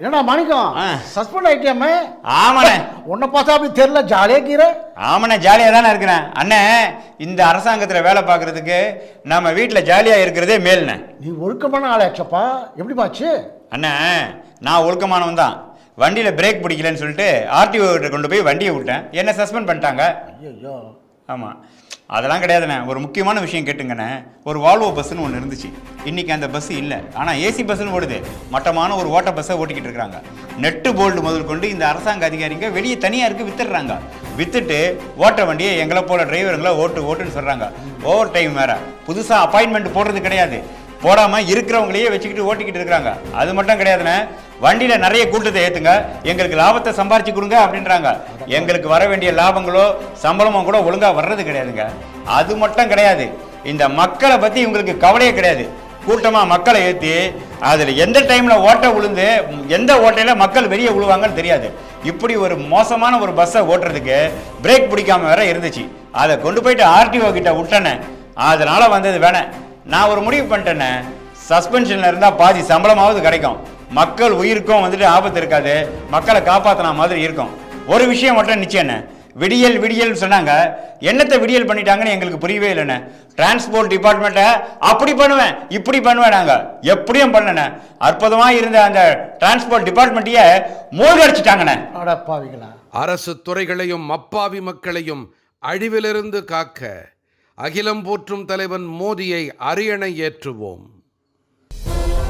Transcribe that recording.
என்னடா மாணிக்கம். சஸ்பெண்ட் ஆயிட்டியாமே? ஆமாண்ணே. உன்னை பார்த்தா அப்படி தெரியல ஜாலியா கீர. ஆமாண்ணே ஜாலியாக தானே இருக்கிறேன். அண்ணே இந்த அரசாங்கத்தில் வேலை பார்க்குறதுக்கு நம்ம வீட்டில் ஜாலியாக இருக்கிறதே மேல்ண்ணே. நீ ஒழுக்கமான ஆளாச்சப்பா எப்படி பாச்சு அண்ணே நான் ஒழுக்கமானவன் தான். வண்டியில் பிரேக் பிடிக்கலன்னு சொல்லிட்டு ஆர்டிஓ கிட்ட கொண்டு போய் வண்டியை விட்டேன். என்ன சஸ்பெண்ட் பண்ணிட்டாங்க. ஐயோ ஆமாம் அதெல்லாம் கிடையாதுண்ணே. ஒரு முக்கியமான விஷயம் கேட்டுங்கண்ணே. ஒரு வால்வோ பஸ்ஸுன்னு ஒன்று இருந்துச்சு. இன்றைக்கி அந்த பஸ் இல்லை. ஆனால் ஏசி பஸ்ஸுன்னு ஓடுது. மட்டமான ஒரு ஓட்ட பஸ்ஸை ஓட்டிக்கிட்டு இருக்கிறாங்க நெட்டு போல்டு முதல் கொண்டு இந்த அரசாங்க அதிகாரிங்க வெளியே தனியாருக்கு வித்துடுறாங்க. வித்துட்டு ஓட்ட வண்டியை எங்களை போல டிரைவருங்களை ஓட்டு ஓட்டுன்னு சொல்கிறாங்க ஓவர் டைம் வேறு. புதுசாக அப்பாயின்மெண்ட் போடுறது கிடையாது. போடாமல் இருக்கிறவங்களையே வச்சுக்கிட்டு ஓட்டிக்கிட்டு இருக்கிறாங்க அது மட்டும் கிடையாதுண்ணே. வண்டியில நிறைய கூட்டத்தை ஏத்துங்க. எங்களுக்கு லாபத்தை சம்பாரிச்சு கொடுங்க அப்படின்றாங்க. எங்களுக்கு வர வேண்டிய லாபங்களோ சம்பளமோ கூட ஒழுங்கா வர்றது கிடையாதுங்க. அது மட்டும் கிடையாது. இந்த மக்களை பத்தி இவங்களுக்கு கவலையே கிடையாது. கூட்டமா மக்களை ஏத்தி அதுல எந்த டைம்ல ஓட்ட விழுந்து எந்த ஓட்டையில மக்கள் வெளியே விழுவாங்கன்னு தெரியாது. இப்படி ஒரு மோசமான ஒரு பஸ்ஸை ஓட்டுறதுக்கு பிரேக் பிடிக்காம வேற இருந்துச்சு. அதை கொண்டு போயிட்டு ஆர்டிஓ கிட்ட விட்டனே. அதனால வந்தது வேணாம். நான் ஒரு முடிவு பண்ணிட்டேனே. சஸ்பென்ஷன்ல இருந்தா பாதி சம்பளமாவது கிடைக்கும். மக்கள் உயிருக்கும் வந்துட்டு ஆபத்து இருக்காது. மக்களை காப்பாத்தின மாதிரி இருக்கும். ஒரு விஷயம் மட்டும் நிச்சயண்ணே விடியல் விடியல் சொன்னாங்க. என்னத்தை விடியல் பண்ணிட்டாங்கன்னு எங்களுக்கு புரியவே இல்லைண்ணே. டிரான்ஸ்போர்ட் டிபார்ட்மெண்ட்டை அப்படி பண்ணுவேன் இப்படி பண்ணுவேன் நாங்க. எப்படியும் பண்ணனே அற்புதமா இருந்த அந்த டிரான்ஸ்போர்ட் டிபார்ட்மெண்ட்டையே மூழ்கடிச்சிட்டாங்கண்ணே அடப்பாவிகளா அரசு துறைகளையும் அப்பாவி மக்களையும் அழிவிலிருந்து காக்க அகிலம் போற்றும் தலைவன் மோடியை அரியணை ஏற்றுவோம்.